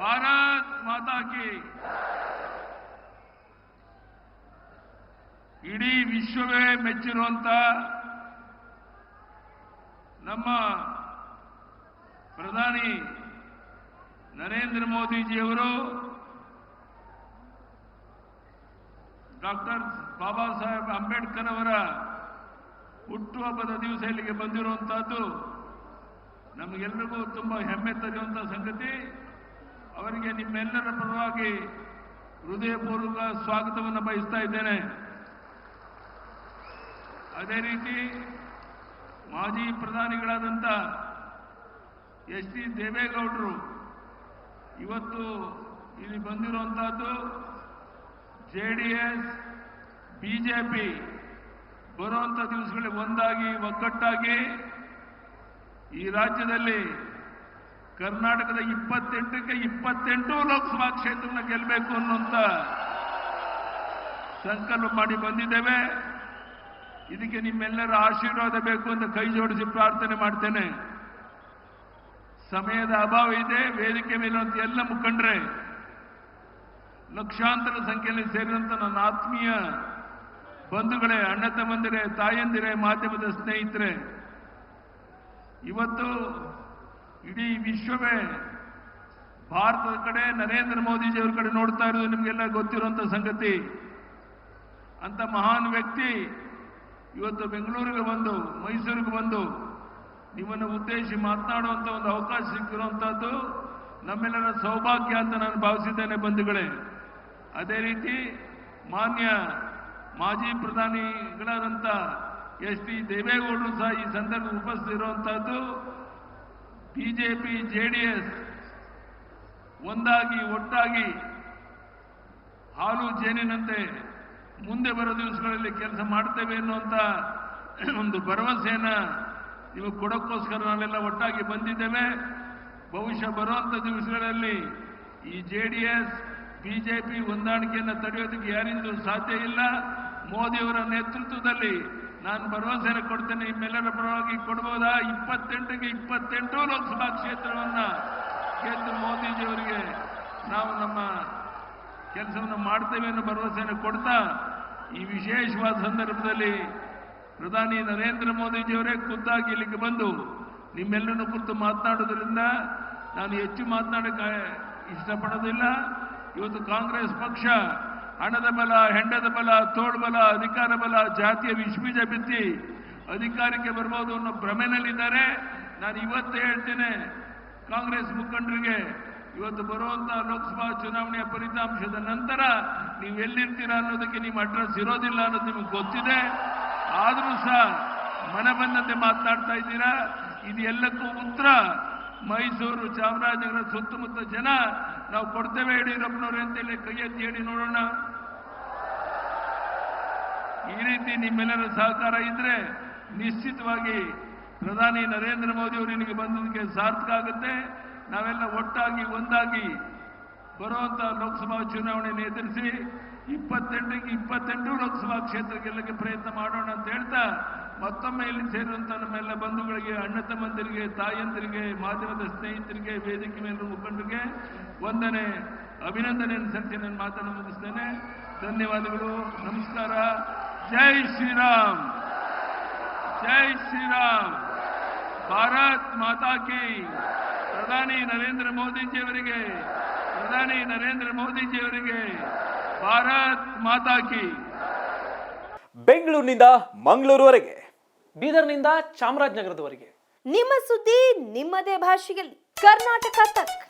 ಭಾರತ್ माता की ಇಡೀ ವಿಶ್ವವೇ ಮೆಚ್ಚಿರುವಂತ ನಮ್ಮ ಪ್ರಧಾನಿ ನರೇಂದ್ರ ಮೋದಿಜಿಯವರು ಡಾಕ್ಟರ್ ಬಾಬಾ ಸಾಹೇಬ್ ಅಂಬೇಡ್ಕರ್ ಅವರ ಹುಟ್ಟುಹಬ್ಬದ ದಿವಸ ಇಲ್ಲಿಗೆ ಬಂದಿರುವಂತಹದ್ದು ನಮಗೆಲ್ಲರಿಗೂ ತುಂಬ ಹೆಮ್ಮೆ ತರುವಂಥ ಸಂಗತಿ. ಅವರಿಗೆ ನಿಮ್ಮೆಲ್ಲರ ಪರವಾಗಿ ಹೃದಯಪೂರ್ವಕ ಸ್ವಾಗತವನ್ನು ಬಯಸ್ತಾ ಇದ್ದೇನೆ. ಅದೇ ರೀತಿ ಮಾಜಿ ಪ್ರಧಾನಿಗಳಾದಂಥ ಎಸ್ ಡಿ ದೇವೇಗೌಡರು ಇವತ್ತು ಇಲ್ಲಿ ಬಂದಿರುವಂಥದ್ದು J D S, B J P ಬರುವಂಥ ದಿವಸಗಳಲ್ಲಿ ಒಂದಾಗಿ ಒಗ್ಗಟ್ಟಾಗಿ ಈ ರಾಜ್ಯದಲ್ಲಿ ಕರ್ನಾಟಕದ ಇಪ್ಪತ್ತೆಂಟಕ್ಕೆ ಇಪ್ಪತ್ತೆಂಟು ಲೋಕಸಭಾ ಕ್ಷೇತ್ರವನ್ನು ಗೆಲ್ಲಬೇಕು ಅನ್ನುವಂಥ ಸಂಕಲ್ಪ ಮಾಡಿ ಬಂದಿದ್ದೇವೆ. ಇದಕ್ಕೆ ನಿಮ್ಮೆಲ್ಲರ ಆಶೀರ್ವಾದ ಬೇಕು ಅಂತ ಕೈ ಜೋಡಿಸಿ ಪ್ರಾರ್ಥನೆ ಮಾಡ್ತೇನೆ. ಸಮಯದ ಅಭಾವ ಇದೆ, ವೇದಿಕೆ ಮೇಲಿರುವಂತ ಎಲ್ಲ ಮುಖಂಡ್ರೆ, ಲಕ್ಷಾಂತರ ಸಂಖ್ಯೆಯಲ್ಲಿ ಸೇರಿದಂತ ನನ್ನ ಆತ್ಮೀಯ ಬಂಧುಗಳೇ ಅಣ್ಣ ತಮ್ಮಂದಿರೇ ತಾಯಂದಿರೇ, ಮಾಧ್ಯಮದ ಸ್ನೇಹಿತರೆ, ಇವತ್ತು ವಿಶ್ವವೇ. ಭಾರತದ ಕಡೆ ನರೇಂದ್ರ ಮೋದಿಜಿಯವ್ರ ಕಡೆ ನೋಡ್ತಾ ಇರೋದು ನಿಮಗೆಲ್ಲ ಗೊತ್ತಿರುವಂಥ ಸಂಗತಿ. ಅಂತ ಮಹಾನ್ ವ್ಯಕ್ತಿ ಇವತ್ತು ಬೆಂಗಳೂರಿಗೆ ಬಂದು, ಮೈಸೂರಿಗೆ ಬಂದು ನಿಮ್ಮನ್ನು ಉದ್ದೇಶಿ ಮಾತನಾಡುವಂಥ ಒಂದು ಅವಕಾಶ ಸಿಕ್ಕಿರುವಂತಹದ್ದು ನಮ್ಮೆಲ್ಲರ ಸೌಭಾಗ್ಯ ಅಂತ ನಾನು ಭಾವಿಸಿದ್ದೇನೆ ಬಂಧುಗಳೇ. ಅದೇ ರೀತಿ ಮಾನ್ಯ ಮಾಜಿ ಪ್ರಧಾನಿಗಳಾದಂಥ ಎಸ್ ಟಿ ದೇವೇಗೌಡರು ಸಹ ಈ ಸಂದರ್ಭ ಉಪಸ್ಥಿತಿರುವಂತಹದ್ದು ಬಿಜೆಪಿ, ಜೆಡಿಎಸ್ ಒಂದಾಗಿ, ಒಟ್ಟಾಗಿ ಹಾಲು ಜೇನಿನಂತೆ ಮುಂದೆ ಬರೋ ದಿವಸಗಳಲ್ಲಿ ಕೆಲಸ ಮಾಡ್ತೇವೆ ಅನ್ನುವಂಥ ಒಂದು ಭರವಸೆಯನ್ನ ನಿಮಗೆ ಕೊಡೋಕ್ಕೋಸ್ಕರ ನಾವೆಲ್ಲ ಒಟ್ಟಾಗಿ ಬಂದಿದ್ದೇವೆ. ಬಹುಶಃ ಬರುವಂಥ ದಿವಸಗಳಲ್ಲಿ ಈ ಜೆ ಡಿ ಎಸ್ ಬಿಜೆಪಿ ಹೊಂದಾಣಿಕೆಯನ್ನು ತಡೆಯೋದಕ್ಕೆ ಯಾರಿಂದೂ ಸಾಧ್ಯ ಇಲ್ಲ. ಮೋದಿಯವರ ನೇತೃತ್ವದಲ್ಲಿ ನಾನು ಭರವಸೆನ ಕೊಡ್ತೇನೆ, ನಿಮ್ಮೆಲ್ಲರ ಪರವಾಗಿ ಕೊಡ್ಬೋದಾ? ಇಪ್ಪತ್ತೆಂಟಿಗೆ ಇಪ್ಪತ್ತೆಂಟು ಲೋಕಸಭಾ ಕ್ಷೇತ್ರವನ್ನ ಗೆದ್ದು ಮೋದಿಜಿಯವರಿಗೆ ನಾವು ನಮ್ಮ ಕೆಲಸವನ್ನು ಮಾಡ್ತೇವೆ ಅನ್ನೋ ಭರವಸೆಯನ್ನು ಕೊಡ್ತಾ, ಈ ವಿಶೇಷವಾದ ಸಂದರ್ಭದಲ್ಲಿ ಪ್ರಧಾನಿ ನರೇಂದ್ರ ಮೋದಿಜಿಯವರೇ ಖುದ್ದಾಗಿ ಇಲ್ಲಿಗೆ ಬಂದು ನಿಮ್ಮೆಲ್ಲರನ್ನು ಕುರಿತು ಮಾತನಾಡೋದ್ರಿಂದ ನಾನು ಹೆಚ್ಚು ಮಾತನಾಡಕ್ಕೆ ಇಷ್ಟಪಡೋದಿಲ್ಲ. ಇವತ್ತು ಕಾಂಗ್ರೆಸ್ ಪಕ್ಷ ಹಣದ ಬಲ, ಹೆಂಡದ ಬಲ ತೋಳ್ಬಲ ಅಧಿಕಾರ ಬಲ, ಜಾತಿಯ ವಿಶ್ವೀಜ ಬಿತ್ತಿ ಅಧಿಕಾರಕ್ಕೆ ಬರ್ಬೋದು ಅನ್ನೋ ಭ್ರಮೆನಲ್ಲಿದ್ದಾರೆ. ನಾನು ಇವತ್ತು ಹೇಳ್ತೇನೆ, ಕಾಂಗ್ರೆಸ್ ಮುಖಂಡರಿಗೆ, ಇವತ್ತು ಬರುವಂತಹ ಲೋಕಸಭಾ ಚುನಾವಣೆಯ ಫಲಿತಾಂಶದ ನಂತರ ನೀವು ಎಲ್ಲಿರ್ತೀರಾ ಅನ್ನೋದಕ್ಕೆ ನಿಮ್ಮ ಅಡ್ರೆಸ್ ಇರೋದಿಲ್ಲ ಅನ್ನೋದು ನಿಮಗೆ ಗೊತ್ತಿದೆ. ಆದರೂ ಸಹ ಮನೆ ಬಂದಂತೆ ಮಾತನಾಡ್ತಾ ಇದ್ದೀರಾ? ಇದು ಎಲ್ಲಕ್ಕೂ ಉತ್ತರ. ಮೈಸೂರು ಚಾಮರಾಜನಗರ ಸುತ್ತಮುತ್ತ ಜನ ನಾವು ಕೊಡ್ತೇವೆ ಯಡಿಯೂರಪ್ಪನವ್ರೆ ಅಂತೇಳಿ ಕೈ ಎತ್ತಿ ಹೇಳಿ ನೋಡೋಣ. ಈ ರೀತಿ ನಿಮ್ಮೆಲ್ಲರ ಸಹಕಾರ ಇದ್ರೆ ನಿಶ್ಚಿತವಾಗಿ ಪ್ರಧಾನಿ ನರೇಂದ್ರ ಮೋದಿ ಅವರು ನಿಮಗೆ ಬಂದದಕ್ಕೆ ಸಾರ್ಥಕ ಆಗುತ್ತೆ. ನಾವೆಲ್ಲ ಒಟ್ಟಾಗಿ, ಒಂದಾಗಿ ಬರುವಂತ ಲೋಕಸಭಾ ಚುನಾವಣೆಯನ್ನು ಎದುರಿಸಿ ಇಪ್ಪತ್ತೆಂಟಕ್ಕೆ ಇಪ್ಪತ್ತೆಂಟು ಲೋಕಸಭಾ ಕ್ಷೇತ್ರ ಗೆಲ್ಲಕ್ಕೆ ಪ್ರಯತ್ನ ಮಾಡೋಣ ಅಂತ ಹೇಳ್ತಾ ಮತ್ತೊಮ್ಮೆ ಇಲ್ಲಿ ಸೇರುವಂತ ನಮ್ಮೆಲ್ಲ ಬಂಧುಗಳಿಗೆ, ಅಣ್ಣ ತಮ್ಮಂದಿರಿಗೆ, ತಾಯಂದಿರಿಗೆ, ಮಾಧ್ಯಮದ ಸ್ನೇಹಿತರಿಗೆ, ವೇದಿಕೆ ಮೇಲೆ ಮುಖಂಡರಿಗೆ ಒಂದನೇ ಅಭಿನಂದನೆಯನ್ನು ಸಲ್ಲಿಸಿ ನಾನು ಮಾತನ್ನು ಮುಗಿಸ್ತೇನೆ. ಧನ್ಯವಾದಗಳು. ನಮಸ್ಕಾರ. ಜೈ ಶ್ರೀರಾಮ್. ಜೈ ಶ್ರೀರಾಮ್. ಭಾರತ್ ಮಾತಾ ಕಿ. ಪ್ರಧಾನಿ ನರೇಂದ್ರ ಮೋದಿಜಿಯವರಿಗೆ ಪ್ರಧಾನಿ ನರೇಂದ್ರ ಮೋದಿಜಿಯವರಿಗೆ ಭಾರತ್ ಮಾತಾ ಕಿ. ಬೆಂಗಳೂರಿನಿಂದ ಮಂಗಳೂರುವರೆಗೆ. ಬೀದರ್ನಿಂದ ಚಾಮರಾಜನಗರದವರೆಗೆ. ನಿಮ್ಮ ಸುದ್ದಿ ನಿಮ್ಮದೇ ಭಾಷೆಯಲ್ಲಿ. ಕರ್ನಾಟಕ ತಕ್.